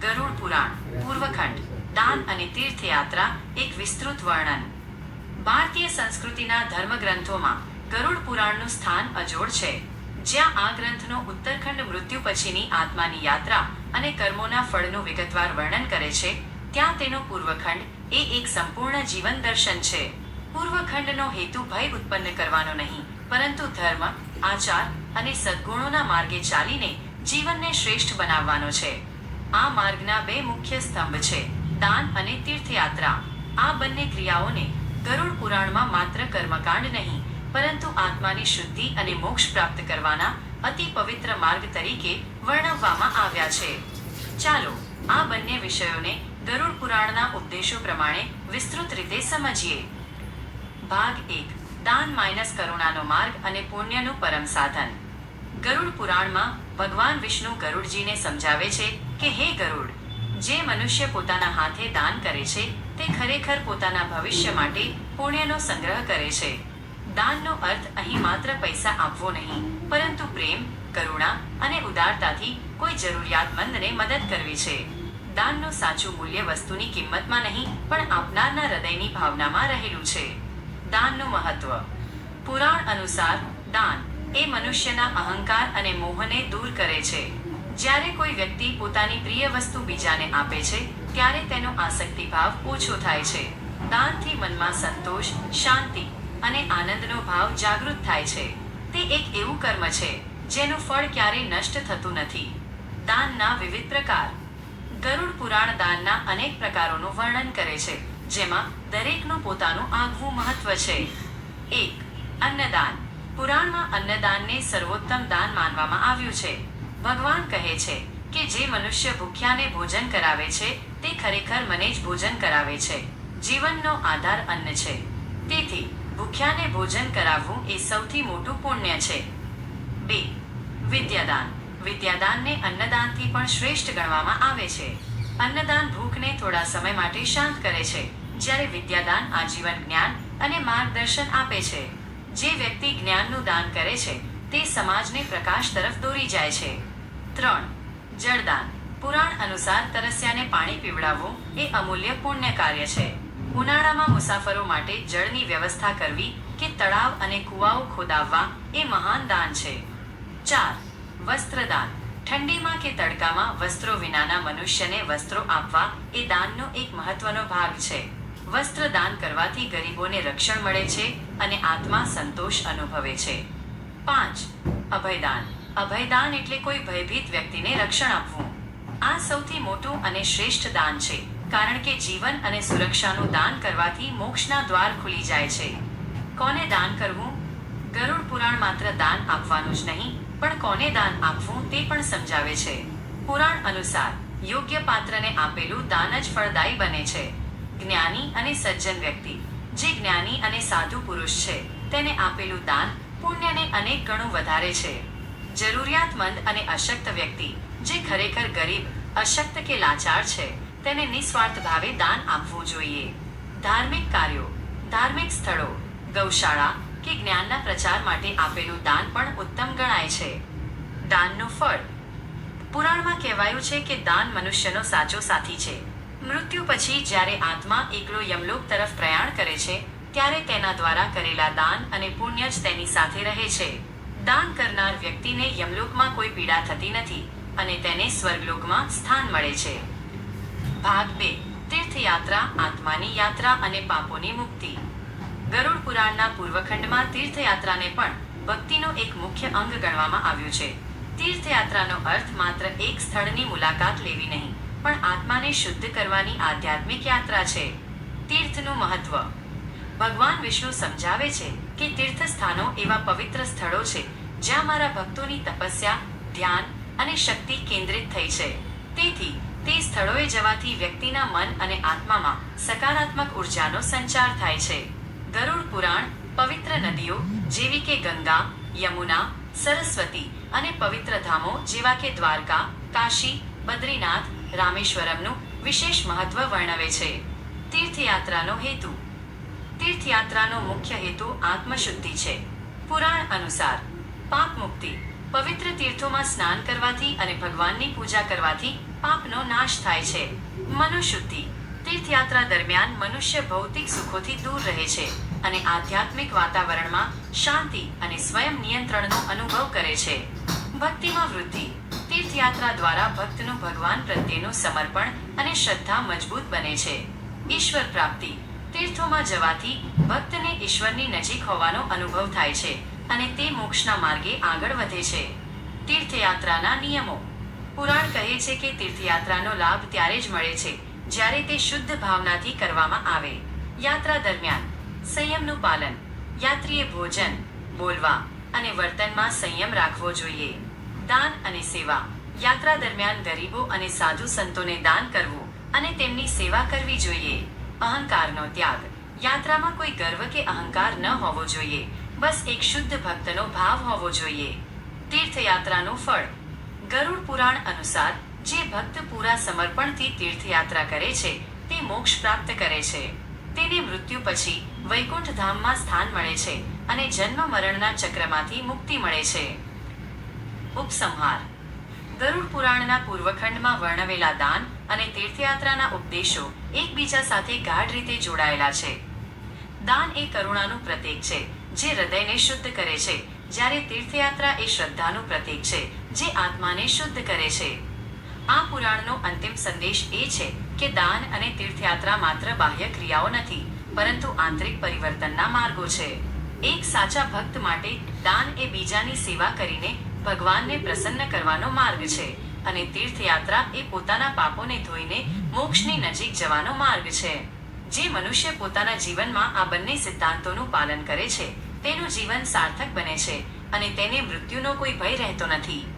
ગરુડ પુરાણ, પૂર્વખંડ, દાન અને તીર્થયાત્રા, એક વિસ્તૃત વર્ણન. ભારતીય સંસ્કૃતિના ધર્મગ્રંથોમાં ગરુડ પુરાણનું સ્થાન અજોડ છે, જ્યાં આ ગ્રંથનો ઉત્તરખંડ મૃત્યુ પછીની આત્માની યાત્રા અને કર્મોના ફળનું વિગતવાર વર્ણન કરે છે, ત્યાં તેનો પૂર્વખંડ એ એક સંપૂર્ણ જીવન દર્શન છે. પૂર્વખંડનો હેતુ ભય ઉત્પન્ન કરવાનો નહીં, પરંતુ ધર્મ, આચાર અને સદ્ગુણોના માર્ગે ચાલીને જીવનને શ્રેષ્ઠ બનાવવાનો છે. આ માર્ગના બે મુખ્ય સ્તંભ છે, દાન અને તીર્થયાત્રા. આ બંને ક્રિયાઓને ગરુડ પુરાણમાં માત્ર કર્મકાંડ નહીં, પરંતુ આત્માની શુદ્ધિ અને મોક્ષ પ્રાપ્ત કરવાના અતિ પવિત્ર માર્ગ તરીકે વર્ણવવામાં આવ્યા છે. ચાલો, આ બંને વિષયોને ગરુડ પુરાણના ઉપદેશો પ્રમાણે વિસ્તૃત રીતે સમજીએ. ભાગ એક, દાન માઇનસ કરુણાનો માર્ગ અને પુણ્યનું પરમ સાધન. ગરુડ પુરાણમાં ભગવાન વિષ્ણુ ગરુડજીને સમજાવે છે કે હે ગરુડ, જે મનુષ્ય પોતાના હાથે દાન કરે છે, તે ખરેખર પોતાના ભવિષ્ય માટે પુણ્યનો સંગ્રહ કરે છે. દાનનો અર્થ અહીં માત્ર પૈસા આપવો નહીં, પરંતુ પ્રેમ, કરુણા અને ઉદારતાથી કોઈ જરૂરિયાતમંદને મદદ કરવી છે. દાનનું સાચું મૂલ્ય વસ્તુની કિંમતમાં નહીં, પણ આપનારના હૃદયની ભાવનામાં રહેલું છે. દાનનું મહત્વ. પુરાણ અનુસાર દાન એ મનુષ્યના અહંકાર અને મોહને દૂર કરે છે. જ્યારે કોઈ વ્યક્તિ પોતાની પ્રિય વસ્તુ બીજાને આપે છે, ત્યારે તેનો આસક્તિ ભાવ ઓછો થાય છે. દાનથી મનમાં સંતોષ, શાંતિ અને આનંદનો ભાવ જાગૃત થાય છે. તે એક એવું કર્મ છે, જેનું ફળ ક્યારેય નષ્ટ થતું નથી. દાનના વિવિધ પ્રકાર. ગરુડ પુરાણ દાનના અનેક પ્રકારોનું વર્ણન કરે છે, જેમાં દરેકનું પોતાનું આગવું મહત્વ છે. એક, અન્નદાન. પુરાણમાં અન્નદાનને સર્વોત્તમ દાન માનવામાં આવ્યું છે. ભગવાન કહે છે કે જે મનુષ્ય ભૂખ્યાને ભોજન કરાવે છે, તે ખરેખર મને જ ભોજન કરાવે છે. જીવનનો આધાર અન્ન છે. તેથી, ભૂખ્યાને ભોજન કરાવવું એ સૌથી મોટું પુણ્ય છે. બે, વિદ્યાદાન. વિદ્યાદાનને અન્નદાનથી પણ શ્રેષ્ઠ ગણવામાં આવે છે. અન્નદાન ભૂખને થોડા સમય માટે શાંત કરે છે, જ્યારે વિદ્યાદાન આજીવન જ્ઞાન અને માર્ગદર્શન આપે છે. જે વ્યક્તિ જ્ઞાનનું દાન કરે છે, તે સમાજને પ્રકાશ તરફ દોરી જાય છે. ત્રણ. જળદાન. પુરાણ અનુસાર તરસ્યાને પાણી પીવડાવવું એ અમૂલ્ય પુણ્ય કાર્ય છે. ઉનાળામાં મુસાફરો માટે જળની વ્યવસ્થા કરવી કે તળાવ અને કૂવાઓ ખોદાવવા એ મહાન દાન છે. ચાર. વસ્ત્રદાન. ઠંડીમાં કે તડકામાં વસ્ત્રો વિનાના મનુષ્યને વસ્ત્રો આપવા એ દાનનો એક મહત્વનો ભાગ છે. વસ્ત્ર દાન કરવાથી ગરીબોને રક્ષણ મળે છે અને આત્મા સંતોષ અનુભવે છે. પાંચ. અભયદાન. અભયદાન એટલે કોઈ ભયભીત વ્યક્તિને રક્ષણ આપવું. આ સૌથી મોટું અને શ્રેષ્ઠ દાન છે, કારણ કે જીવન અને સુરક્ષાનું દાન કરવાથી મોક્ષના દ્વાર ખુલી જાય છે. કોને દાન કરવું? ગરુડ પુરાણ માત્ર દાન આપવાનું જ નહીં, પણ કોને દાન આપવું તે પણ સમજાવે છે. પુરાણ અનુસાર, યોગ્ય પાત્રને આપેલું દાન જ ફળદાયી બને છે. જ્ઞાની અને સજ્જન વ્યક્તિ, જે જ્ઞાની અને સાધુ પુરુષ છે, તેને આપેલું દાન પુણ્યને અનેક ગણું વધારે છે. જરૂરિયાતમંદ અને અશક્ત વ્યક્તિ, જે ખરેખર ગરીબ, અશક્ત કે લાચાર છે, તેને નિસ્વાર્થ ભાવે દાન આપવું જોઈએ. ધાર્મિક કાર્યો, ધાર્મિક સ્થળો, ગૌશાળા કે જ્ઞાનના પ્રચાર માટે આપેલું દાન પણ ઉત્તમ ગણાય છે. દાનનું ફળ. પુરાણમાં કહેવાયું છે કે દાન મનુષ્યનો સાચો સાથી છે. મૃત્યુ પછી જ્યારે આત્મા એકલો યમલોક તરફ પ્રયાણ કરે છે, ત્યારે તેના દ્વારા કરેલા દાન અને પુણ્ય જ તેની સાથે રહે છે. દાન કરનાર વ્યક્તિને યમલોકમાં કોઈ પીડા થતી નથી અને તેને સ્વર્ગલોકમાં સ્થાન મળે છે. ભાગ બે, તીર્થયાત્રા, આત્માની યાત્રા અને પાપોની મુક્તિ. ગરુડ પુરાણના પૂર્વખંડમાં તીર્થયાત્રાને પણ ભક્તિનો એક મુખ્ય અંગ ગણવામાં આવ્યું છે. તીર્થયાત્રાનો અર્થ માત્ર એક સ્થળની મુલાકાત લેવી નહીં, પણ આત્માને શુદ્ધ કરવાની આધ્યાત્મિક યાત્રા છે. તીર્થનું મહત્વ. ભગવાન વિષ્ણુ સમજાવે છે કે તીર્થ સ્થાનો એવા પવિત્ર સ્થળો છે જ્યાં મારા ભક્તોની તપસ્યા, ધ્યાન અને શક્તિ કેન્દ્રિત થઈ છે. તેથી, તે સ્થળોએ જવાથી વ્યક્તિના મન અને આત્મામાં સકારાત્મક ઉર્જાનો સંચાર થાય છે. ગરુડ પુરાણ, પવિત્ર નદીઓ, જેવી કે ગંગા, યમુના, સરસ્વતી અને પવિત્ર ધામો જેવા કે દ્વારકા, કાશી, બદ્રીનાથ, રામેશ્વરમનું વિશેષ મહત્વ વર્ણવે છે. તીર્થયાત્રાનો હેતુ. તીર્થયાત્રાનો મુખ્ય હેતુ આત્મશુદ્ધિ છે. પુરાણ અનુસાર પાપ મુક્તિ. પવિત્ર તીર્થોમાં સ્નાન કરવાથી અને ભગવાનની પૂજા કરવાથી પાપનો નાશ થાય છે. મનુશુદ્ધિ. તીર્થયાત્રા દરમિયાન મનુષ્ય ભૌતિક સુખોથી દૂર રહે છે અને આધ્યાત્મિક વાતાવરણમાં શાંતિ અને સ્વયં નિયંત્રણનો અનુભવ કરે છે. ભક્તિમાં વૃદ્ધિ. તીર્થયાત્રા દ્વારા ભક્તનું ભગવાન પ્રત્યેનું સમર્પણ અને શ્રદ્ધા મજબૂત બને છે. ઈશ્વર પ્રાપ્તિ. તીર્થોમાં જવાથી ભક્તને ઈશ્વરની નજીક હોવાનો અનુભવ થાય છે. અને તે મોક્ષના માર્ગે આગળ વધે છે. તીર્થયાત્રાના નિયમો. પુરાણ કહે છે કે તીર્થયાત્રાનો લાભ ત્યારે જ મળે છે, જ્યારે તે શુદ્ધ ભાવનાથી કરવામાં આવે. યાત્રા દરમિયાન સંયમનું પાલન યાત્રીએ ભોજન, બોલવા અને વર્તનમાં સંયમ રાખવો જોઈએ. દાન અને સેવા. યાત્રા દરમિયાન ગરીબો અને સાધુ સંતોને દાન કરવું અને તેમની સેવા કરવી જોઈએ. અહંકારનો ત્યાગ. યાત્રામાં કોઈ ગર્વ કે અહંકાર ન હોવો જોઈએ. બસ એક શુદ્ધ ભક્તનો ભાવ હોવો જોઈએ. તીર્થયાત્રાનું ફળ. ગરુડ પુરાણ અનુસાર, જે ભક્ત પૂરા સમર્પણથી તીર્થયાત્રા કરે છે, તે મોક્ષ પ્રાપ્ત કરે છે. તેને મૃત્યુ પછી વૈકુંઠ ધામમાં સ્થાન મળે છે અને જન્મ મરણના ચક્રમાંથી મુક્તિ મળે છે. ઉપસંહાર. ગરુડ પુરાણના પૂર્વખંડમાં વર્ણવેલા દાન અને તીર્થયાત્રાના ઉપદેશો એકબીજા સાથે ગાઢ રીતે જોડાયેલા છે. દાન એ કરુણાનું પ્રતીક છે. જે હૃદયને શુદ્ધ કરે છે, જ્યારે તીર્થયાત્રા એ શ્રદ્ધાનું પ્રતીક છે, જે આત્માને શુદ્ધ કરે છે. આ પુરાણનો અંતિમ સંદેશ એ છે કે દાન અને તીર્થયાત્રા માત્ર બાહ્ય ક્રિયાઓ નથી, પરંતુ આંતરિક પરિવર્તનના માર્ગો છે. એક સાચા ભક્ત માટે દાન એ બીજાની સેવા કરીને ભગવાનને પ્રસન્ન કરવાનો માર્ગ છે અને તીર્થયાત્રા એ પોતાના પાપોને ધોઈને મોક્ષની નજીક જવાનો માર્ગ છે. જે મનુષ્ય પોતાના જીવનમાં આ બંને સિદ્ધાંતોનું પાલન કરે છે તેનું જીવન સાર્થક બને છે અને તેને મૃત્યુનો કોઈ ભય રહેતો નથી.